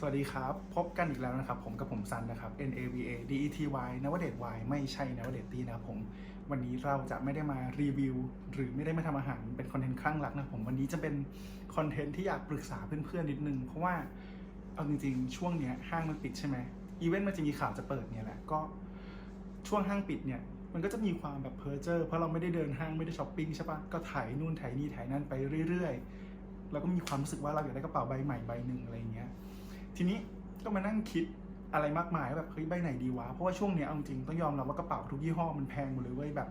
สวัสดีครับ พบกันอีกแล้วนะครับ ผมกับผมซันนะครับ N A V A D E T Y นวเดต Y ไม่ใช่นวเดตตีนะครับผม วันนี้เราจะไม่ได้มารีวิว หรือไม่ได้มาทำอาหารเป็นคอนเทนต์คลั่งรักนะผม วันนี้จะเป็นคอนเทนต์ที่อยากปรึกษาเพื่อนๆนิดนึง เพราะว่าเอาจริงๆ ช่วงเนี้ยห้างมันปิดใช่ไหมอีเวนต์มันจะมีข่าวจะเปิดเนี่ยแหละก็ช่วงห้างปิดเนี่ยมันก็จะมีความแบบเพอเจอร์เพราะเราไม่ได้เดินห้างไม่ได้ช้อปปิ้งใช่ปะก็ถ่ายนู่นถ่ายนี่ถ่ายนั่นไปเรื่อยๆ แล้วก็มีความรู้สึกว่าเราอยากได้กระเป๋าใบใหม่ใบหนึ่งอะไรเงี้ย ทีนี้ก็มานั่งคิดอะไรมากมายแบบเฮ้ยใบไหนดีวะเพราะว่าช่วงเนี้ยเอาจริงต้องยอมรับว่ากระเป๋าทุกยี่ห้อมันแพงหมดเลยเว้ยแบบ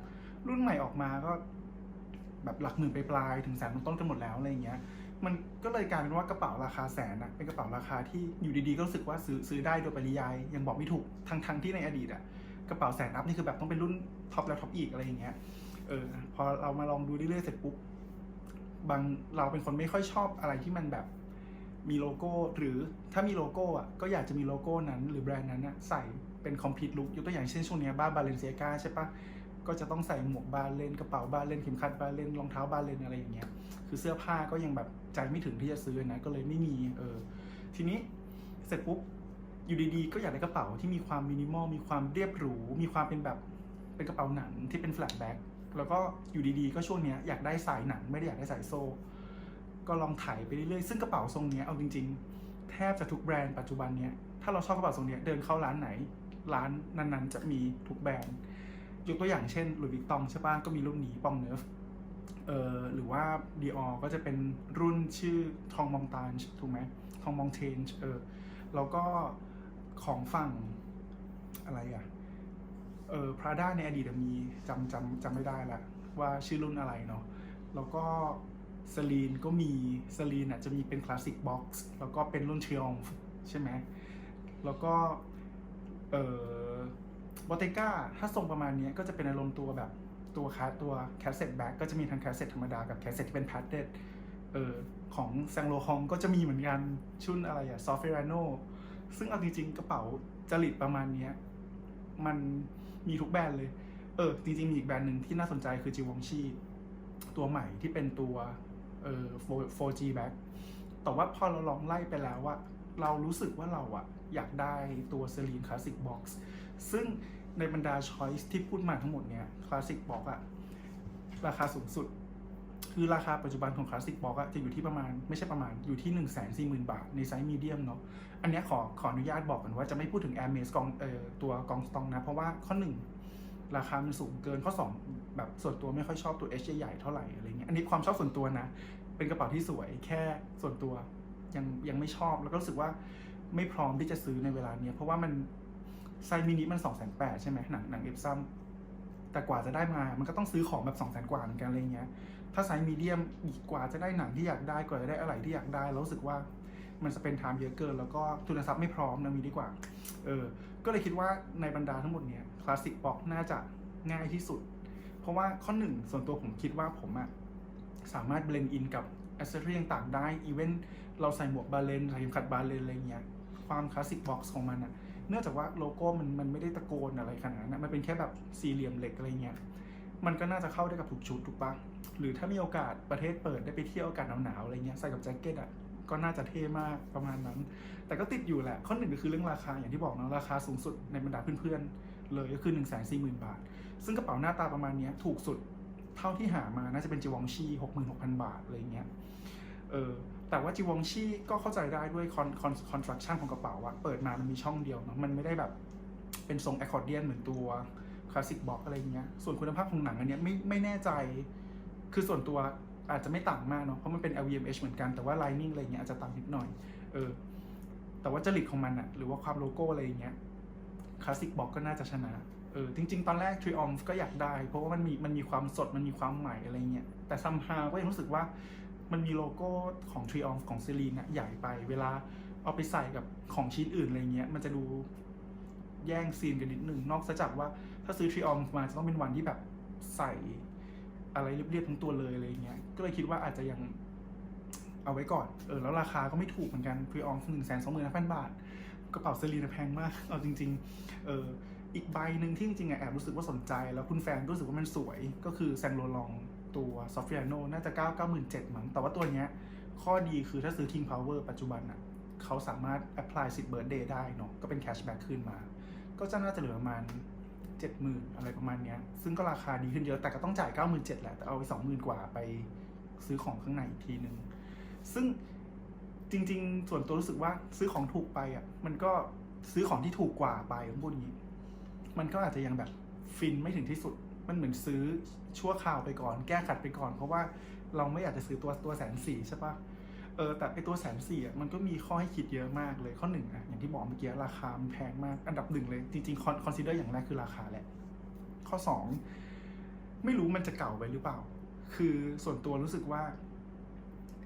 รุ่นใหม่ออกมาก็ แบบหลักหมื่นไปปลายถึงแสนต้นๆกันหมดแล้วอะไรอย่างเงี้ย มันก็เลยกลายเป็นว่ากระเป๋าราคาแสนอะเป็นกระเป๋าราคาที่อยู่ดีๆก็รู้สึกว่าซื้อซื้อได้โดยปริยายยังบอกไม่ถูกทั้งทั้งที่ในอดีตอะกระเป๋าแสนอัพนี่คือแบบต้องเป็นรุ่นท็อปแล้วท็อปอีกอะไรอย่างเงี้ยเออพอเรามาลองดูเรื่อยๆเสร็จปุ๊บบางเราเป็นคนไม่ค่อยชอบอะไรที่มันแบบ มีโลโก้หรือถ้ามีโลโก้อะก็อยากจะมีโลโก้นั้น หรือแบรนด์นั้นอะใส่เป็นคอมพิวต์ลุคยกตัวอย่างเช่นช่วงนี้บ้าบาเลนเซียกาใช่ปะก็จะต้องใส่หมวกบาเลนกระเป๋าบาเลนเข็มขัดบาเลนรองเท้าบาเลนอะไรอย่างเงี้ยคือเสื้อผ้าก็ยังแบบใจไม่ถึงที่จะซื้อนะก็เลยไม่มีเออทีนี้เสร็จปุ๊บอยู่ดีๆ ก็อยากได้กระเป๋าที่มีความมินิมอลมีความเรียบหรู มีความเป็นแบบเป็นกระเป๋าหนังที่เป็นแฟลตแบ็คแล้วก็อยู่ดีๆ ก็ช่วงเนี้ยอยากได้สายหนังไม่ได้อยากได้สายโซ่ ก็ลองถ่ายไปเรื่อยๆ ซึ่งกระเป๋าทรงเนี้ยเอาจริง ๆ แทบจะทุกแบรนด์ปัจจุบันเนี้ยถ้าเราชอบกระเป๋าทรงเนี้ยเดินเข้าร้านไหน ร้านนั้นๆ จะมีทุกแบรนด์ยกตัวอย่างเช่นหลุยส์วิกตองใช่ป่ะก็มีรุ่นนี้ปองเนิร์ฟเอ่อหรือว่าดีออก็จะเป็นรุ่นชื่อทองมองตานถูกไหมทองมองเทนเออแล้วก็ของฝั่งอะไรอะเออพราด้าในอดีตมีจำจำจำไม่ได้ละว่าชื่อรุ่นอะไรเนาะแล้วก็ สลีนก็มีสลีนอะจะมีเป็นคลาสสิกบ็อกซ์แล้วก็เป็นรุ่นทริอองใช่ไหมแล้วก็เอ่อบอเตก้าถ้าทรงประมาณนี้ก็จะเป็นอารมณ์ตัวแบบตัวคาตัวแคสเซ็ตแบ็กก็จะมีทั้งแคสเซ็ตธรรมดากับแคสเซ็ตที่เป็นแพดเดดเออของแซงโลฮองก็จะมีเหมือนกันชุนอะไรอะซอฟเฟรโนซึ่งเอาจริงๆกระเป๋าจริตประมาณนี้มันมีทุกแบรนด์เลย เออ จริงๆ มีอีกแบรนด์หนึ่งที่น่าสนใจคือจิวองชีตัวใหม่ที่เป็นตัว เอ่อ 4G back แต่ว่าพอเราลองไล่ไปแล้วว่าเรารู้สึกว่าเราอะอยากได้ตัว c e l i n e Classic Box ซึ่งในบรรดา choice ที่พูดมาทั้งหมดเนี่ย Classic Box อะราคาสูงสุด คือราคาปัจจุบันของ Classic Box อะจะอยู่ที่ประมาณไม่ใช่ประมาณอยู่ที่ 1 4 0 0 0 0 บาท ในไซส์มีเดียมเนาะอันนี้ขอขออนุญาตบอกกันว่าจะไม่พูดถึง Air m a s กองเอ่อตัวกองสตองนะ เพราะว่าข้อหนึ่งราคามันสูงเกินข้อ 2 แบบส่วนตัวไม่ค่อยชอบตัว H ใหญ่ๆเท่าไหร่อะไรเงี้ยอันนี้ความชอบส่วนตัวนะ เป็นกระเป๋าที่สวยแค่ส่วนตัวยังยังไม่ชอบแล้วก็รู้สึกว่าไม่พร้อมที่จะซื้อในเวลาเนี้ยเพราะว่ามันไซส์มินิมัน2 8 0 0 0ใช่ไหมหนังหนังเอฟซัมแต่กว่าจะได้มามันก็ต้องซื้อของแบบ2 0 0 0 0 0กว่าเหมือนกันอะไรเงี้ยถ้าไซส์มีเดียมอีกกว่าจะได้หนังที่อยากได้กว่าจะได้อะไรที่อยากได้แล้วรู้สึกว่ามันสเป็นไทม์เยอะเกิน แล้วก็ทุนทรัพย์ไม่พร้อมนะมีดีกว่า เออ ก็เลยคิดว่าในบรรดาทั้งหมดเนี่ยคลาสสิกบ็อกน่าจะง่ายที่สุด เพราะว่าข้อหนึ่งส่วนตัวผมคิดว่าผมอะสามารถเบลนด์อินกับแอ c เซอรี่ต่างๆได้อีเวนเราใส่หมวกบาเลนใส่เข็มขัดบาเลนอะไรเงี้ยความคลาสสิกบ็อกซ์ของมันอะเนื่องจากว่าโลโก้มันมันไม่ได้ตะโกนอะไรขนาดนั้นมันเป็นแค่แบบสี่เหลี่ยมเหล็กอะไรเงี้ยมันก็น่าจะเข้าได้กับทุกชุดถูกปะหรือถ้ามีโอกาสประเทศเปิดได้ไปเที่ยวอากาศหนาวๆอะไรเงี้ยใส่กับแจ็คเก็ตอะก็น่าจะเท่มากประมาณนั้น แต่ก็ติดอยู่แหละ ข้อหนึ่งก็คือเรื่องราคาอย่างที่บอกนะราคาสูงสุดในบรรดาเพื่อนๆ เลยก็คือ1นึ่งแสนสี่หมื่นบาท ซึ่งกระเป๋าหน้าตาประมาณนี้ถูกสุดเท่าที่หามาน่าจะเป็นจิวองชีหกหมื่นหกพันบาทอะไรเงี้ยเออแต่ว่าจิวองชีก็เข้าใจได้ด้วยคอนคอนคอนสตรักชั่นของกระเป๋าอะเปิดมามันมีช่องเดียวเนาะมันไม่ได้แบบเป็นทรงแอคคอร์เดียนเหมือนตัวคลาสสิกบ็อกอะไรเงี้ยส่วนคุณภาพของหนังอันเนี้ยไม่ไม่แน่ใจ คือส่วนตัวอาจจะไม่ต่างมากเนาะเพราะมันเป็น LVMH เหมือนกันแต่ว่า lining อะไรเงี้ยอาจจะต่างนิดหน่อยเออแต่ว่าจริตของมันอะหรือว่าความโลโก้อะไรเงี้ย คลาสสิกบ็อกก็น่าจะชนะเออจริง ๆ ตอนแรก Triumph ก็อยากได้ เพราะว่ามันมีมันมีความสดมันมีความใหม่อะไรเงี้ยแต่ซัมฮาก็ยังรู้สึกว่ามันมีโลโก้ของ Triumph ของเซรีนอะใหญ่ไป เวลาเอาไปใส่กับของชิ้นอื่นอะไรเงี้ยมันจะดูแย่งซีนกันนิดหนึ่งนอกจากว่าถ้าซื้อทริออมมาจะต้องเป็นวันที่แบบใส่อะไรเรียบๆทั้งตัวเลยอะไรเงี้ยก็เลยคิดว่าอาจจะยังเอาไว้ก่อน เออ แล้วราคาก็ไม่ถูกเหมือนกันทริออมหนึ่งแสนสองหมื่นห้าพันบาท กระเป๋าเซรีนแพงมาก เอาจริง ๆ เอออีกใบหนึ่งที่จริงๆอะแอบรู้สึกว่าสนใจ แล้วคุณแฟนรู้สึกว่ามันสวยก็คือแซงโลลองตัวซอฟ t ียโนน่าจะ 9 9 7 0 0มั้งแต่ว่าตัวเนี้ยข้อดีคือถ้าซื้อ King Power ปัจจุบันอะเขาสามารถ apply สิทธิ์ birthday ได้เนาะก็เป็น cashback ขึ้นมา ก็จะน่าจะเหลือประมาณ70,000 อะไรประมาณเนี้ย ซึ่งก็ราคาดีขึ้นเยอะแต่ก็ต้องจ่าย 97,000แหละแต่เอาไป 20,000 กว่าไปซื้อของข้างในอีกทีนึง ซึ่ง จริง ๆ ส่วนตัวรู้สึกว่าซื้อของถูกไปอะ มันก็ซื้อของที่ถูกกว่าไปผมพูดอย่างนี้ มันก็อาจจะยังแบบฟินไม่ถึงที่สุด มันเหมือนซื้อชั่วคราวไปก่อน แก้ขัดไปก่อน เพราะว่าเราไม่อยากจะซื้อตัวตัวแสนสี่ใช่ปะเออแต่ไอตัวแสนสี่อะมันก็มีข้อให้คิดเยอะมากเลยข้อหนึ่งอะอย่างที่บอกเมื่อกี้ราคามันแพงมากอันดับหนึ่งเลย จริงๆคอนคอนซีเดอร์อย่างแรกคือราคาแหละ ข้อสองไม่รู้มันจะเก่าไปหรือเปล่า คือส่วนตัวรู้สึกว่า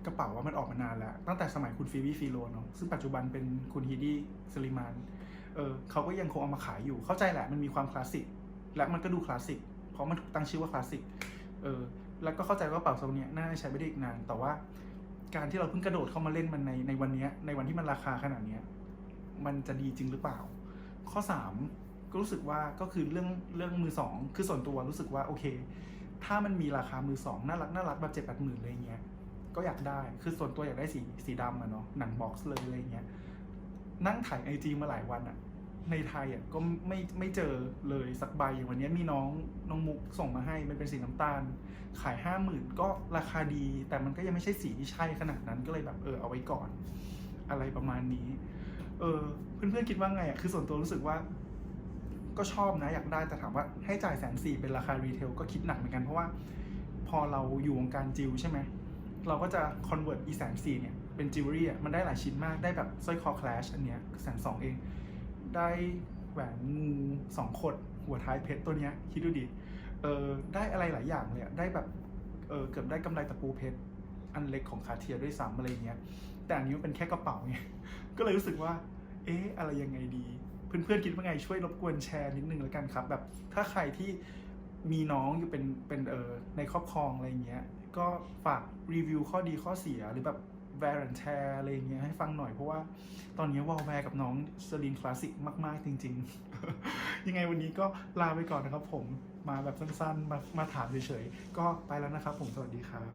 กระเป๋าว่ามันออกมานานแล้ว ตั้งแต่สมัยคุณฟีบี้ฟีโลเนาะซึ่งปัจจุบันเป็นคุณฮีดี้สลิมานเออเขาก็ยังคงเอามาขายอยู่เข้าใจแหละมันมีความคลาสสิกและมันก็ดูคลาสสิกเพราะมันถูกตั้งชื่อว่าคลาสสิกเออแล้วก็เข้าใจว่ากระเป๋าทรงเนี้ยน่าจะใช้ไม่ได้อีกนาน แต่ว่าการที่เราเพิ่งกระโดดเข้ามาเล่นมันในในวันนี้ในวันที่มันราคาขนาดเนี้ยมันจะดีจริงหรือเปล่า ข้อสามก็รู้สึกว่าก็คือเรื่องเรื่องมือสองคือส่วนตัวรู้สึกว่าโอเค ถ้ามันมีราคามือสองน่ารักน่ารักแบบเจ็ดแปดหมื่นอะไรเงี้ย ก็อยากได้ คือส่วนตัวอยากได้สีสีดำอะเนาะหนังบ็อกซ์เลยอะไรเงี้ยนั่งถ่ายไอจีมาหลายวันอะในไทยอะก็ไม่ไม่เจอเลยสักใบอย่างวันนี้มีน้องน้องมุกส่งมาให้มันเป็นสีน้ำตาล ขายห้าหมื่นก็ราคาดี แต่มันก็ยังไม่ใช่สีที่ใช่ขนาดนั้นก็เลยแบบเออเอาไว้ก่อน อะไรประมาณนี้ เออ เพื่อนๆคิดว่าไงอะคือส่วนตัวรู้สึกว่า ก็ชอบนะอยากได้แต่ถามว่าให้จ่ายแสนสี่เป็นราคารีเทลก็คิดหนักเหมือนกันเพราะว่า พอเราอยู่วงการจิวใช่ไหม เราก็จะคอนเวิร์ตอีแสนสี่เนี่ยเป็นจิวเวลรี่อะมันได้หลายชิ้นมากได้แบบสร้อยคอคลาชอันเนี้ยแสนสองเอง ได้แหวนงูสองขดหัวท้ายเพชรตัวเนี้ยคิดดูดิเออได้อะไรหลายอย่างเลยอะได้แบบเออเกือบได้กำไรตะปูเพชรอันเล็กของคาเทียด้วยซ้ำอะไรเงี้ยแต่อันนี้มันเป็นแค่กระเป๋าไงก็เลยรู้สึกว่า เอ๊ะอะไรยังไงดี เพื่อนๆคิดว่าไงช่วยรบกวนแชร์นิดนึงแล้วกันครับ แบบถ้าใครที่มีน้องอยู่เป็นเป็นเออในครอบครองอะไรเงี้ย ก็ฝากรีวิวข้อดีข้อเสียหรือแบบ v a r and share อะไรเงี้ยให้ฟังหน่อยเพราะว่าตอนนี้วอลแวร์กับน้องสลินคลาสสิกมาก ๆ จริง ๆ ยังไงวันนี้ก็ลาไปก่อนนะครับผมมาแบบสั้น ๆ มามาถามเฉยๆ ก็ไปแล้วนะครับผมสวัสดีครับ